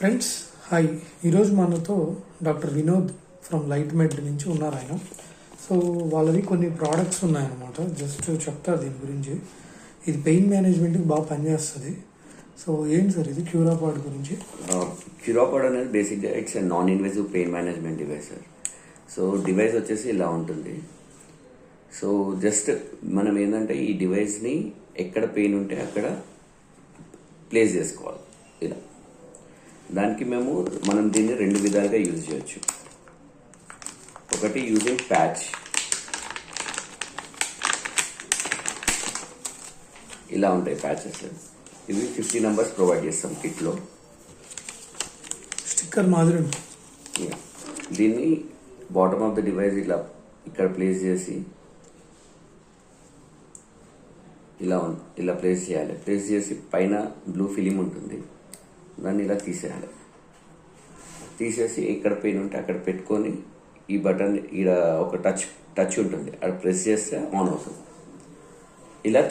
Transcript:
Friends hi ఈరోజు మనతో doctor Vinod from light med నుంచి ఉన్నారు ఆయన. సో వాళ్ళవి కొన్ని ప్రోడక్ట్స్ ఉన్నాయన్నమాట. జస్ట్ చెప్తా దీని గురించి. ఇది పెయిన్ మేనేజ్మెంట్కి బాగా పనిచేస్తుంది. సో ఏం సార్ ఇది? క్యూరాపాడ్ గురించి. క్యూరాపాడ్ అనేది బేసిక్గా it's non invasive pain management device sir so device వచ్చేసి ఇలా ఉంటుంది. సో జస్ట్ మనం ఏంటంటే ఈ డివైస్ని ఎక్కడ పెయిన్ ఉంటే అక్కడ ప్లేస్ చేసుకోవాలి. ఇలా. దానికి మేము మనం దీన్ని రెండు విధాలుగా యూజ్ చేయొచ్చు. ఒకటి యూజింగ్ ప్యాచ్ ఇలా ఉంటాయి ప్యాచెస్ ఇవి ఫిఫ్టీ నెంబర్స్ ప్రొవైడ్ చేస్తాం కిట్లో స్టిక్కర్ మాదిరి. దీన్ని బాటమ్ ఆఫ్ ద డివైస్ ఇలా ఇక్కడ ప్లేస్ చేసి ఇలా ఇలా ప్లేస్ చేయాలి. ప్లేస్ చేసి పైన బ్లూ ఫిలిం ఉంటుంది. దాన్ని ఇలా తీసేయాలి. తీసేసి ఎక్కడ పెయిన్ ఉంటే అక్కడ పెట్టుకొని ఈ బటన్ ఇక్కడ ఒక టచ్ టచ్ ఉంటుంది. అక్కడ ప్రెస్ చేస్తే ఆన్ అవుతుంది. ఇలా